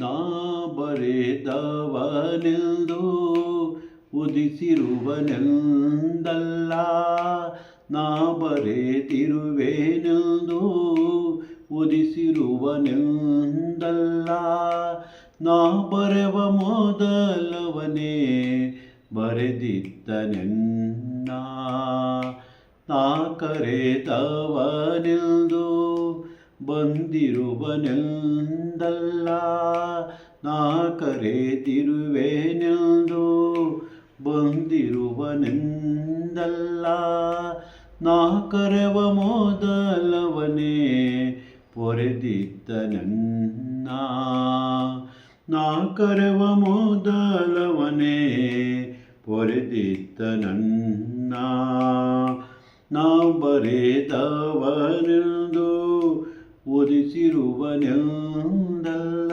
ನಾ ಬರೆದವನೆಂದು ಉದಿಸಿರುವನೆಂದಲ್ಲ ನಾ ಬರೆದಿರುವೆನೆಂದು ಉದಿಸಿರುವನೆಂದಲ್ಲ ನಾ ಬರೆವ ಮೊದಲವನೇ ಬರೆದಿದ್ದನೆನ್ನ ನಾ ಕರೆದವನೆಂದು ಬಂದಿರುವನೆಂದಲ್ಲ ನಾ ಕರೆದಿರುವೆನೆಂದು ಬಂದಿರುವನೆಂದಲ್ಲ ನಾ ಕರೆವ ಮೊದಲವನೇ ಪೊರೆದಿದ್ದನನ್ನ ನಾ ಕರೆವ ಮೊದಲವನೇ ಪೊರೆದಿದ್ದನನ್ನ ನಾ ಬರೆದವನೆಂದು ಉದಿಸಿರುವನೆಂದಲ್ಲ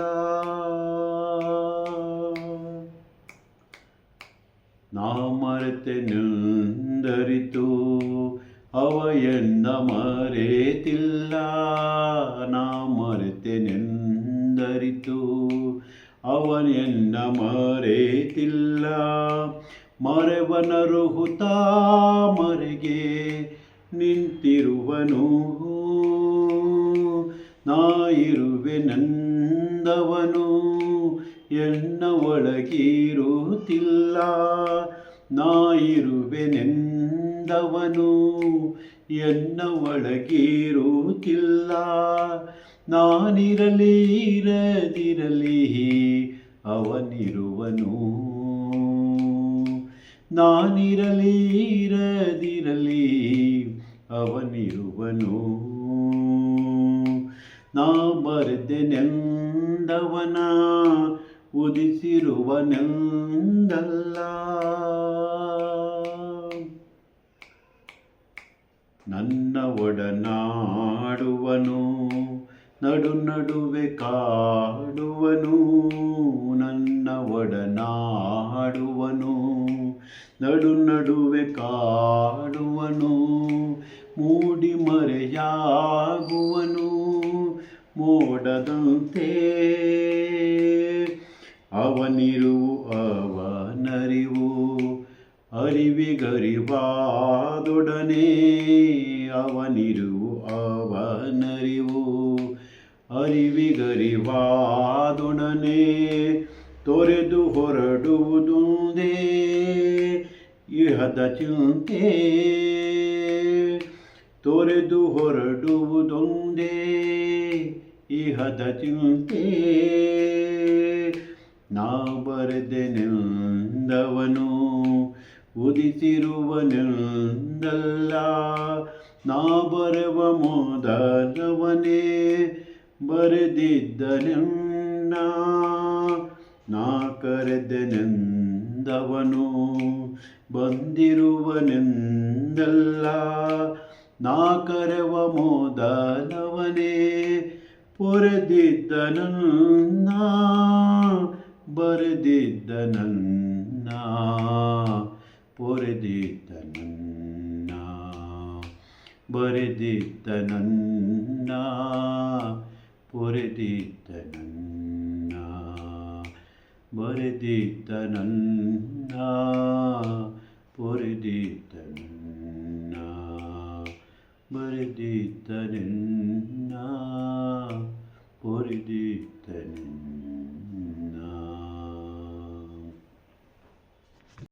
ನಾ ಮರೆತೆನೆಂದರಿತು ಅವ ಎಂದ ಮರೆತಿಲ್ಲ. ನಾ ಮರೆತೆನೆಂದರಿತು ಅವನೆನ್ನ ಮರೆತಿಲ್ಲ. ಮರೆವನರುಹುತ ಮರೆಗೆ ನಿಂತಿರುವನು. ನಾ ಇರುವೆ ನಂದವನು, ಎನ್ನ ಒಳಗಿರುತ್ತಿಲ್ಲ ನಾ ಇರುವೆ ನೆಂದವನು, ಎನ್ನ ಒಳಗಿರುತ್ತಿಲ್ಲ ನಾನಿರಲಿ, ಇರದಿರಲಿ, ಅವನಿರುವನು. ನಾನಿರಲಿ, ಇರದಿರಲಿ, ಅವನಿರುವನು. ನಾ ಬರೆದೆನೆಂದವನ ಉದಿಸಿರುವನೆಂದಲ್ಲ ನನ್ನ ಒಡನಾಡುವನು, ನಡು ನಡುವೆ ಕಾಡುವನು, ನನ್ನ ಒಡನಾಡುವನು, ನಡು ನಡುವೆ ಕಾಡುವನು, ಮೂಡಿ ಮರೆಯಾಗುವನು. ಮೋಡದಂತೆ. ಅವನಿರುವು ಅವನರಿವು ಅರಿವಿಗರಿವಾದೊಡನೆ. ಅವನಿರುವು ಅವನರಿವು ಅರಿವಿಗರಿವಾದೊಡನೆ. ತೊರೆದು ಹೊರಡುವುದೊಂದೇ ಇಹದ ಚಿಂತೆ. ತೊರೆದು ಹೊರಡುವುದೊಂದೇ ಇಹದ ಚಿಂತೆ. ನಾ ಬರೆದೆನೆಂದವನು ಉದಿಸಿರುವನೆಂದಲ್ಲ ನಾ ಬರೆವ ಮೊದಲವನೇ ಬರೆದಿದ್ದನೆನ್ನ ನಾ ಕರೆದೆನೆಂದವನು ಬಂದಿರುವನೆಂದಲ್ಲ ನಾ ಕರೆವ ಮೊದಲವನೇ ಪೊರೆದಿದ್ದನನ್ನ ಬರೆದಿದ್ದನನ್ನ ಪೊರೆದಿದ್ದನನ್ನ ಬರೆದಿದ್ದನನ್ನ ಪೊರೆದಿದ್ದನನ್ನ ಬರೆದಿದ್ದನನ್ನ ಪೊರೆದಿದ್ದನನ್ನ bildiği tenin.